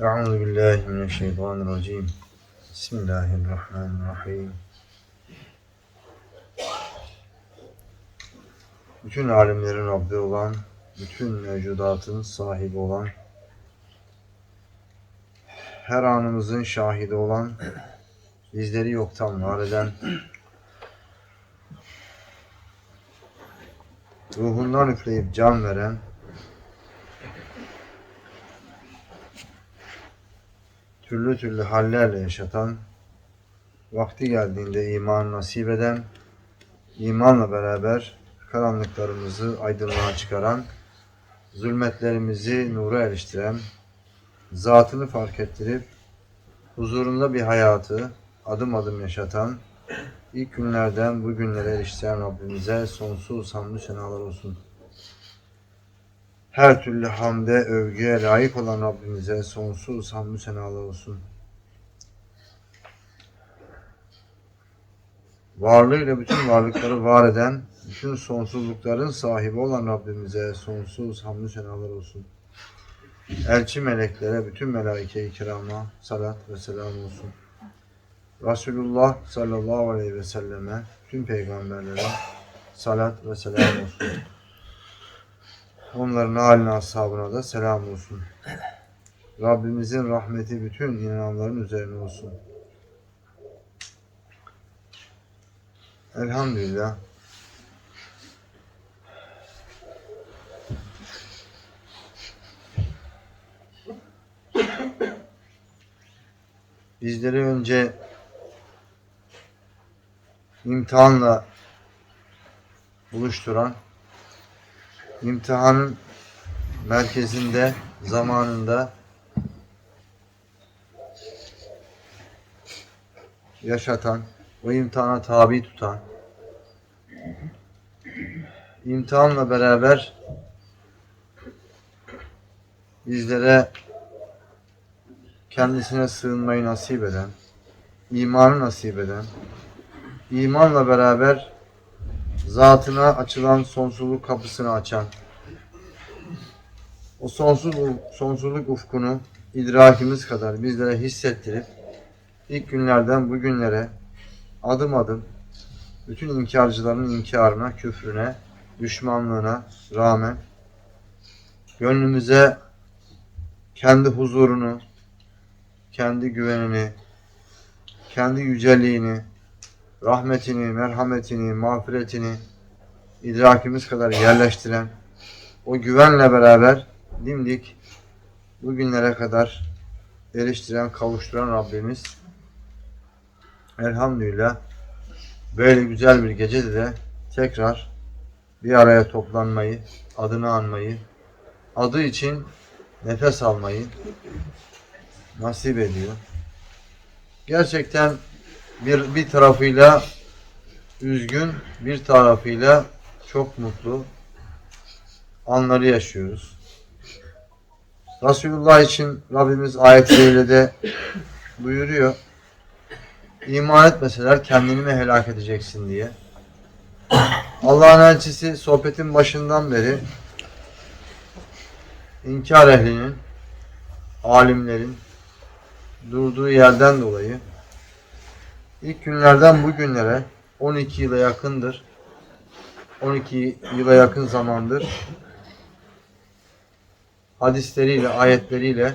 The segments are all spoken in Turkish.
Euzu billahi mineşşeytanirracim. Bismillahirrahmanirrahim. Bütün alemlerin Rabbi olan, bütün mevcudatın sahibi olan, her anımızın şahidi olan, bizleri yoktan var eden, ruhundan üfleyip can veren, türlü türlü hallerle yaşatan, vakti geldiğinde iman nasip eden, imanla beraber karanlıklarımızı aydınlığa çıkaran, zulmetlerimizi nura eriştiren, zatını fark ettirip huzurunda bir hayatı adım adım yaşatan, ilk günlerden bu günlere eriştiren Rabbimize sonsuz hamdü senalar olsun. Her türlü hamde, övgüye layık olan Rabbimize sonsuz hamdü senalar olsun. Varlığıyla bütün varlıkları var eden, bütün sonsuzlukların sahibi olan Rabbimize sonsuz hamdü senalar olsun. Elçi meleklere, bütün melaike-i kirama salat ve selam olsun. Resulullah sallallahu aleyhi ve selleme, tüm peygamberlere salat ve selam olsun. Onların haline ashabına da selam olsun. Rabbimizin rahmeti bütün inananların üzerine olsun. Elhamdülillah. Bizleri önce imtihanla buluşturan, imtihanın merkezinde, zamanında yaşatan, o imtihana tabi tutan, imtihanla beraber bizlere kendisine sığınmayı nasip eden, imanı nasip eden, imanla beraber zatına açılan sonsuzluk kapısını açan, o sonsuz sonsuzluk ufkunu idrakimiz kadar bizlere hissettirip ilk günlerden bugünlere adım adım bütün inkarcıların inkarına, küfrüne, düşmanlığına rağmen gönlümüze kendi huzurunu, kendi güvenini, kendi yüceliğini, rahmetini, merhametini, mağfiretini idrakimiz kadar yerleştiren o güvenle beraber dimdik bugünlere kadar eriştiren, kavuşturan Rabbimiz elhamdülillah böyle güzel bir gecede de tekrar bir araya toplanmayı, adını anmayı, adı için nefes almayı nasip ediyor. Gerçekten bir, bir tarafıyla üzgün, bir tarafıyla çok mutlu anları yaşıyoruz. Resulullah için Rabbimiz ayetleriyle de buyuruyor. İman etmeseler kendini mi helak edeceksin diye. Allah'ın elçisi sohbetin başından beri inkar ehlinin, alimlerin durduğu yerden dolayı ilk günlerden bugünlere 12 yıla yakındır. 12 yıla yakın zamandır hadisleriyle, ayetleriyle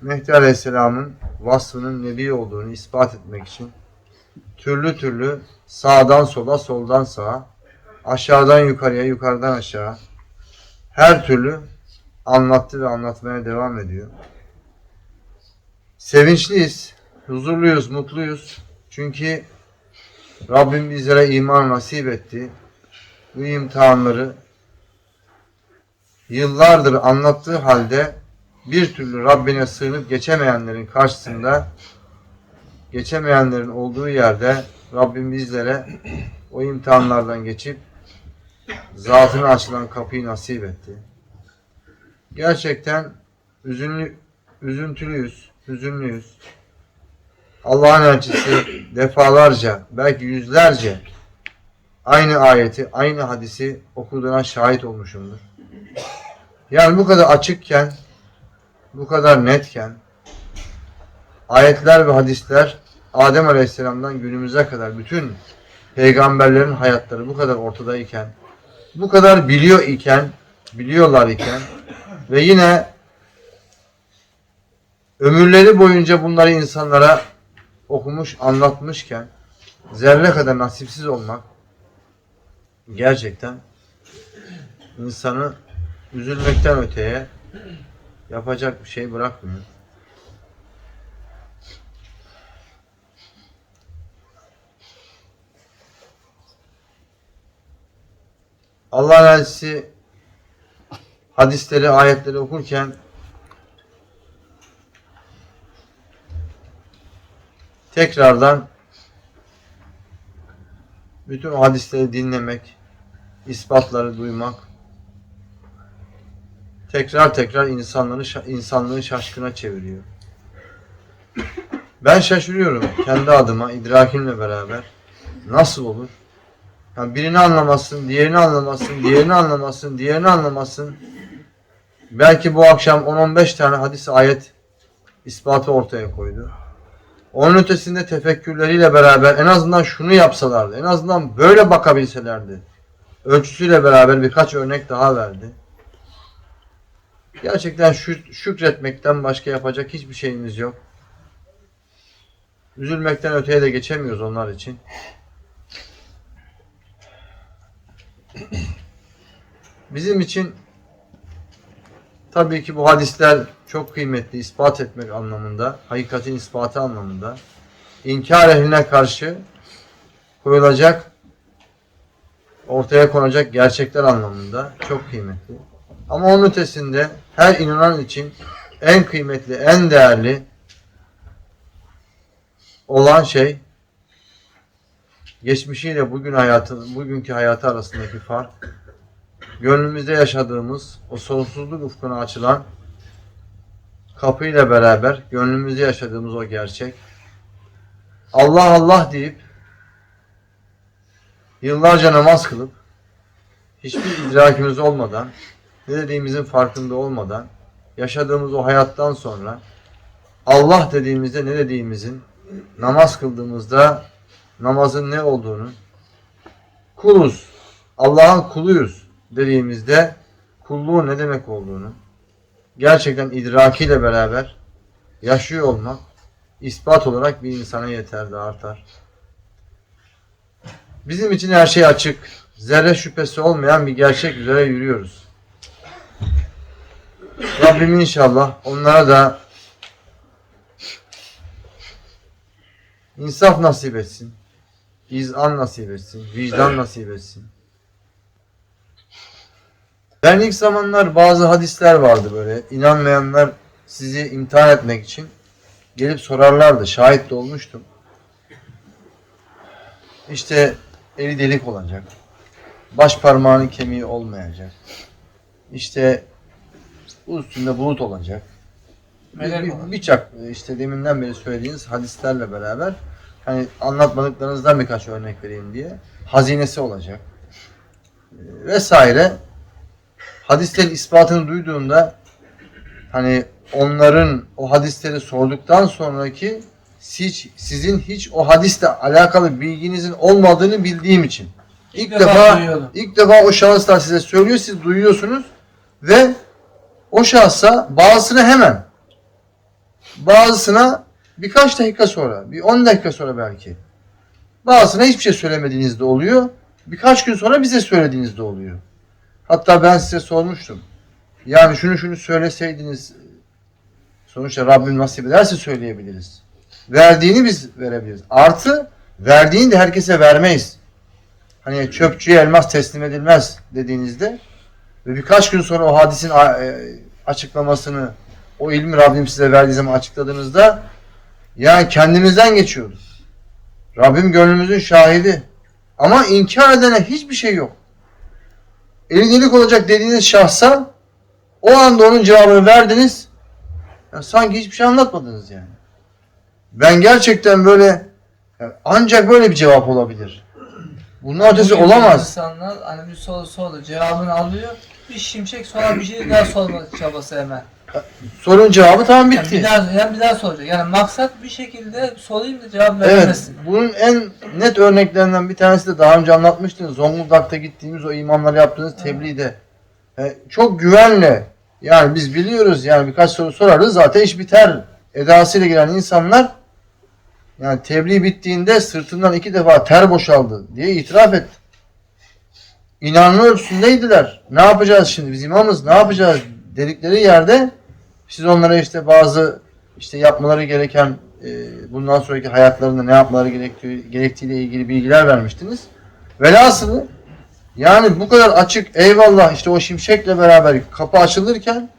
Mehdi Aleyhisselam'ın vasfının nebi olduğunu ispat etmek için türlü türlü sağdan sola, soldan sağa, aşağıdan yukarıya, yukarıdan aşağı her türlü anlattı ve anlatmaya devam ediyor. Sevinçliyiz, huzurluyuz, mutluyuz. Çünkü Rabbim bizlere iman nasip etti. Bu imtihanları yıllardır anlattığı halde bir türlü Rabbine sığınıp geçemeyenlerin karşısında geçemeyenlerin olduğu yerde Rabbim bizlere o imtihanlardan geçip zatına açılan kapıyı nasip etti. Gerçekten üzünlü, üzüntülüyüz, hüzünlüyüz. Allah'ın elçisi defalarca, belki yüzlerce aynı ayeti, aynı hadisi okuduğuna şahit olmuşumdur. Yani bu kadar açıkken, bu kadar netken, ayetler ve hadisler Adem Aleyhisselam'dan günümüze kadar bütün peygamberlerin hayatları bu kadar ortadayken, bu kadar biliyor iken, biliyorlar iken ve yine ömürleri boyunca bunları insanlara okumuş, anlatmışken zerre kadar nasipsiz olmak gerçekten insanı üzülmekten öteye yapacak bir şey bırakmıyor. Allah'ın elçisi hadisleri, ayetleri okurken tekrardan bütün hadisleri dinlemek, ispatları duymak, tekrar tekrar insanları insanlığı şaşkına çeviriyor. Ben şaşırıyorum kendi adıma, idrakimle beraber. Nasıl olur? Yani birini anlamasın, diğerini anlamasın, diğerini anlamasın, diğerini anlamasın. Belki bu akşam 10-15 tane hadis ayet ispatı ortaya koydu. Onun ötesinde tefekkürleriyle beraber en azından şunu yapsalardı, en azından böyle bakabilselerdi. Ölçüsüyle beraber birkaç örnek daha verdi. Gerçekten şü- şükretmekten başka yapacak hiçbir şeyimiz yok. Üzülmekten öteye de geçemiyoruz onlar için. Bizim için tabii ki bu hadisler çok kıymetli, ispat etmek anlamında, hakikatin ispatı anlamında, inkar ehline karşı koyulacak, ortaya konacak gerçekler anlamında çok kıymetli. Ama onun ötesinde her inanan için en kıymetli, en değerli olan şey geçmişiyle bugün hayatı, bugünkü hayatı arasındaki fark gönlümüzde yaşadığımız o sonsuzluk ufkuna açılan kapıyla beraber gönlümüzde yaşadığımız o gerçek Allah Allah deyip yıllarca namaz kılıp hiçbir idrakimiz olmadan ne dediğimizin farkında olmadan yaşadığımız o hayattan sonra Allah dediğimizde ne dediğimizin namaz kıldığımızda namazın ne olduğunu kuluz, Allah'ın kuluyuz dediğimizde kulluğun ne demek olduğunu gerçekten idrakiyle beraber yaşıyor olmak ispat olarak bir insana yeter de artar. Bizim için her şey açık. Zerre şüphesi olmayan bir gerçek üzere yürüyoruz. Rabbim inşallah onlara da insaf nasip etsin. İzan nasip etsin. Vicdan nasip etsin. Ben ilk zamanlar bazı hadisler vardı böyle. İnanmayanlar sizi imtihan etmek için gelip sorarlardı. Şahit de olmuştum. İşte eli delik olacak. Baş parmağının kemiği olmayacak. İşte üstünde bulut olacak. Bir-. Birçok işte deminden beri söylediğiniz hadislerle beraber hani anlatmadıklarınızdan birkaç örnek vereyim diye hazinesi olacak Ee, vesaire hadislerin ispatını duyduğunda hani onların o hadisleri sorduktan sonraki hiç, sizin hiç o hadisle alakalı bilginizin olmadığını bildiğim için ilk, İlk defa, defa duyuyordum. ilk defa o şahıslar size söylüyor siz duyuyorsunuz ve o şahsa bazısını hemen bazısına birkaç dakika sonra, bir 10 dakika sonra belki. Bazısına hiçbir şey söylemediğinizde oluyor. Birkaç gün sonra bize söylediğinizde oluyor. Hatta ben size sormuştum. Yani şunu şunu söyleseydiniz sonuçta Rabbim nasip ederse söyleyebiliriz. Verdiğini biz verebiliriz. Artı verdiğini de herkese vermeyiz. Hani çöpçüye elmas teslim edilmez dediğinizde ve birkaç gün sonra o hadisin e, açıklamasını o ilmi Rabbim size verdiği zaman açıkladığınızda yani kendimizden geçiyoruz. Rabbim gönlümüzün şahidi. Ama inkar edene hiçbir şey yok. Eli delik olacak dediğiniz şahsa o anda onun cevabını verdiniz. Ya sanki hiçbir şey anlatmadınız yani. Ben gerçekten böyle ancak böyle bir cevap olabilir. Bunun ötesi olamaz. İnsanlar hani bir soru sordu cevabını alıyor. bir şimşek sonra bir şey daha sorma çabası hemen. Sorun cevabı tamam Yani bitti. bir daha, yani bir daha soracak. Yani maksat bir şekilde sorayım da cevap Evet, vermesin. bunun en net örneklerinden bir tanesi de daha önce anlatmıştınız. Zonguldak'ta gittiğimiz o imamlara yaptığınız tebliğde. E, çok güvenle, yani biz biliyoruz yani birkaç soru sorarız zaten iş biter edasıyla gelen insanlar yani tebliğ bittiğinde sırtından iki defa ter boşaldı diye itiraf etti. İnanma ölçüsündeydiler. Ne yapacağız şimdi? Biz imamız ne yapacağız dedikleri yerde siz onlara işte bazı işte yapmaları gereken e, bundan sonraki hayatlarında ne yapmaları gerektiği, gerektiğiyle ilgili bilgiler vermiştiniz. Velhasılı yani bu kadar açık eyvallah işte o şimşekle beraber kapı açılırken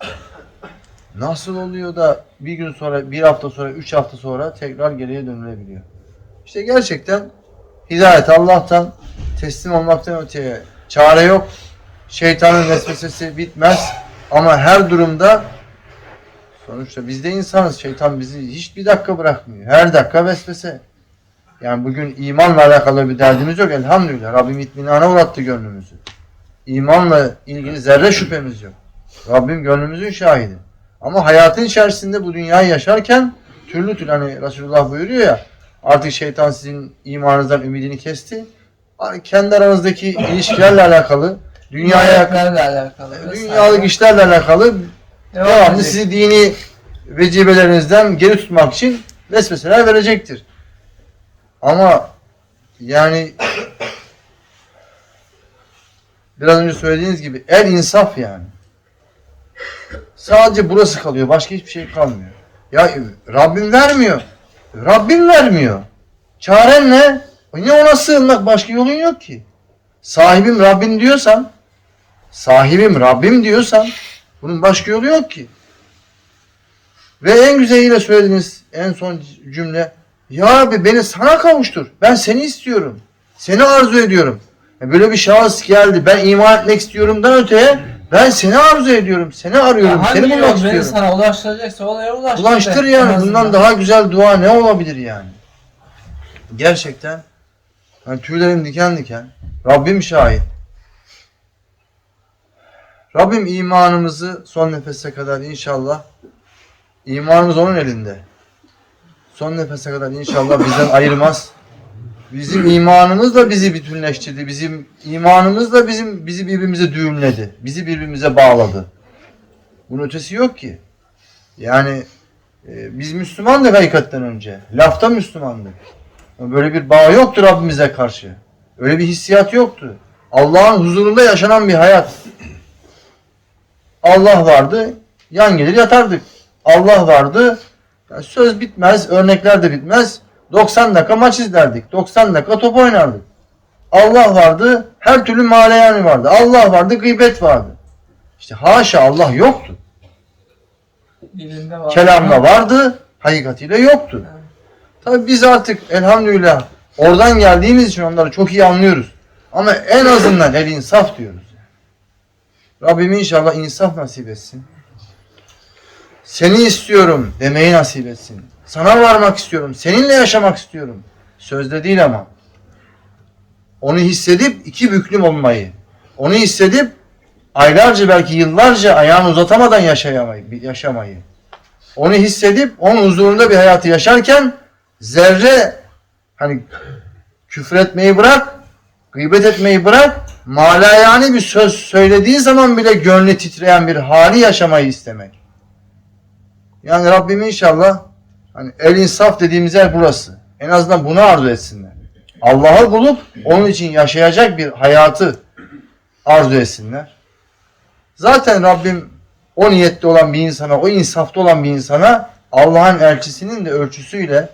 nasıl oluyor da bir gün sonra, bir hafta sonra, üç hafta sonra tekrar geriye dönülebiliyor. İşte gerçekten hidayet Allah'tan teslim olmaktan öteye çare yok. Şeytanın vesvesesi bitmez ama her durumda Sonuçta biz de insanız. Şeytan bizi hiçbir dakika bırakmıyor. Her dakika vesvese. Yani bugün imanla alakalı bir derdimiz yok. Elhamdülillah. Rabbim itminana uğrattı gönlümüzü. İmanla ilgili zerre şüphemiz yok. Rabbim gönlümüzün şahidi. Ama hayatın içerisinde bu dünyayı yaşarken türlü türlü hani Resulullah buyuruyor ya artık şeytan sizin imanınızdan ümidini kesti. Kendi aranızdaki ilişkilerle alakalı, dünyaya alakalı. vesaire. dünyalık işlerle alakalı devamlı edecek. sizi dini vecibelerinizden geri tutmak için vesveseler verecektir. Ama yani biraz önce söylediğiniz gibi el insaf yani. Sadece burası kalıyor. Başka hiçbir şey kalmıyor. Ya Rabbim vermiyor. Rabbim vermiyor. Çaren ne? Ne ona sığınmak? Başka yolun yok ki. Sahibim Rabbim diyorsan sahibim Rabbim diyorsan bunun başka yolu yok ki. Ve en güzeliyle söylediğiniz en son cümle Ya Rabbi beni sana kavuştur. Ben seni istiyorum. Seni arzu ediyorum. Ya Böyle bir şahıs geldi. Ben iman etmek istiyorumdan öteye ben seni arzu ediyorum. Seni arıyorum. Ya seni bulmak beni istiyorum. sana ulaştıracaksa oraya ulaştır. Ulaştır be, yani. Bundan daha güzel dua ne olabilir yani? Gerçekten yani tüylerim diken diken. Rabbim şahit. Rabbim imanımızı son nefese kadar inşallah imanımız onun elinde. Son nefese kadar inşallah bizden ayırmaz. Bizim imanımız da bizi bütünleştirdi. Bizim imanımız da bizim bizi birbirimize düğümledi. Bizi birbirimize bağladı. Bunun ötesi yok ki. Yani e, biz Müslümandık hakikatten önce. Lafta Müslümandık. Böyle bir bağ yoktu Rabbimize karşı. Öyle bir hissiyat yoktu. Allah'ın huzurunda yaşanan bir hayat. Allah vardı, yan gelir yatardık. Allah vardı, ya söz bitmez, örnekler de bitmez. 90 dakika maç izlerdik. 90 dakika top oynardık. Allah vardı, her türlü maleyani vardı. Allah vardı, gıybet vardı. İşte haşa Allah yoktu. Dilinde var. Kelamda vardı, hakikatiyle yoktu. Tabi biz artık elhamdülillah oradan geldiğimiz için onları çok iyi anlıyoruz. Ama en azından el insaf diyoruz. Rabbim inşallah insaf nasip etsin. Seni istiyorum demeyi nasip etsin. Sana varmak istiyorum. Seninle yaşamak istiyorum. Sözde değil ama. Onu hissedip iki büklüm olmayı. Onu hissedip aylarca belki yıllarca ayağını uzatamadan yaşayamayı, yaşamayı. Onu hissedip onun huzurunda bir hayatı yaşarken zerre hani küfür etmeyi bırak, gıybet etmeyi bırak, malayani bir söz söylediği zaman bile gönlü titreyen bir hali yaşamayı istemek. Yani Rabbim inşallah hani el insaf dediğimiz yer burası. En azından bunu arzu etsinler. Allah'ı bulup onun için yaşayacak bir hayatı arzu etsinler. Zaten Rabbim o niyette olan bir insana, o insafta olan bir insana Allah'ın elçisinin de ölçüsüyle,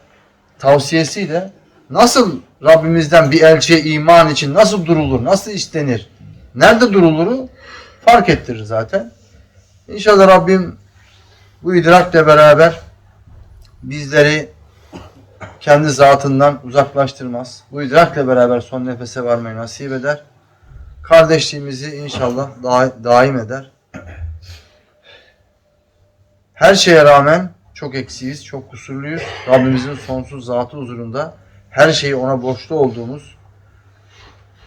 tavsiyesiyle nasıl Rabbimizden bir elçiye iman için nasıl durulur, nasıl istenir, nerede duruluru fark ettirir zaten. İnşallah Rabbim bu idrakle beraber bizleri kendi zatından uzaklaştırmaz. Bu idrakle beraber son nefese varmayı nasip eder. Kardeşliğimizi inşallah da- daim eder. Her şeye rağmen çok eksiyiz, çok kusurluyuz. Rabbimizin sonsuz zatı huzurunda her şeyi ona borçlu olduğumuz,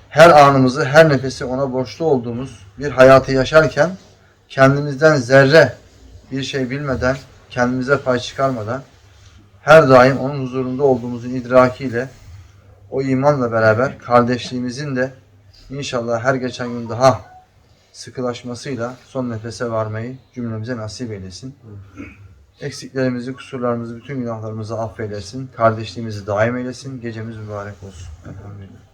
her anımızı, her nefesi ona borçlu olduğumuz bir hayatı yaşarken kendimizden zerre bir şey bilmeden, kendimize pay çıkarmadan her daim onun huzurunda olduğumuzun idrakiyle o imanla beraber kardeşliğimizin de inşallah her geçen gün daha sıkılaşmasıyla son nefese varmayı cümlemize nasip eylesin. Eksiklerimizi, kusurlarımızı, bütün günahlarımızı affeylesin. Kardeşliğimizi daim eylesin. Gecemiz mübarek olsun. Elhamdülillah.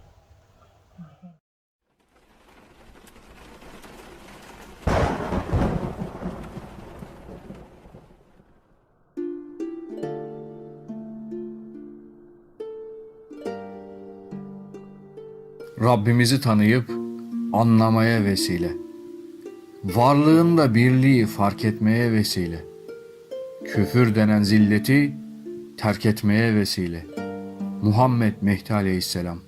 Rabbimizi tanıyıp anlamaya vesile. Varlığında birliği fark etmeye vesile. Küfür denen zilleti terk etmeye vesile. Muhammed Mehdi Aleyhisselam.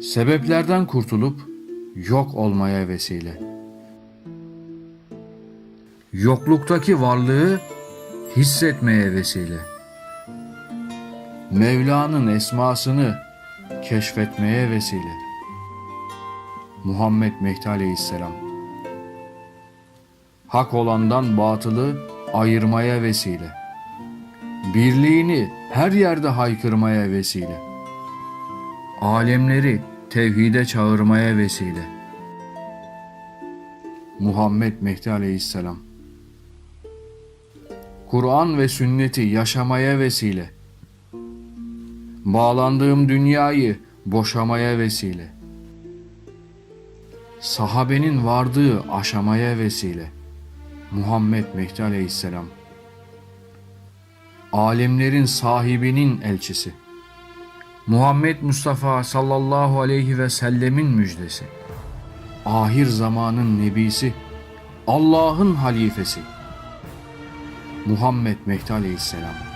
Sebeplerden kurtulup yok olmaya vesile. Yokluktaki varlığı hissetmeye vesile. Mevla'nın esmasını keşfetmeye vesile. Muhammed Mehdi Aleyhisselam Hak olandan batılı ayırmaya vesile. Birliğini her yerde haykırmaya vesile. Alemleri tevhide çağırmaya vesile. Muhammed Mehdi Aleyhisselam Kur'an ve sünneti yaşamaya vesile bağlandığım dünyayı boşamaya vesile. Sahabenin vardığı aşamaya vesile. Muhammed Mehdi Aleyhisselam. Alemlerin sahibinin elçisi. Muhammed Mustafa sallallahu aleyhi ve sellemin müjdesi. Ahir zamanın nebisi. Allah'ın halifesi. Muhammed Mehdi Aleyhisselam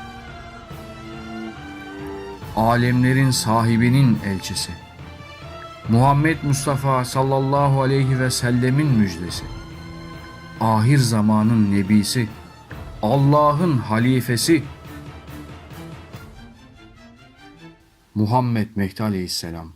alemlerin sahibinin elçisi. Muhammed Mustafa sallallahu aleyhi ve sellemin müjdesi. Ahir zamanın nebisi, Allah'ın halifesi. Muhammed Mehdi aleyhisselam.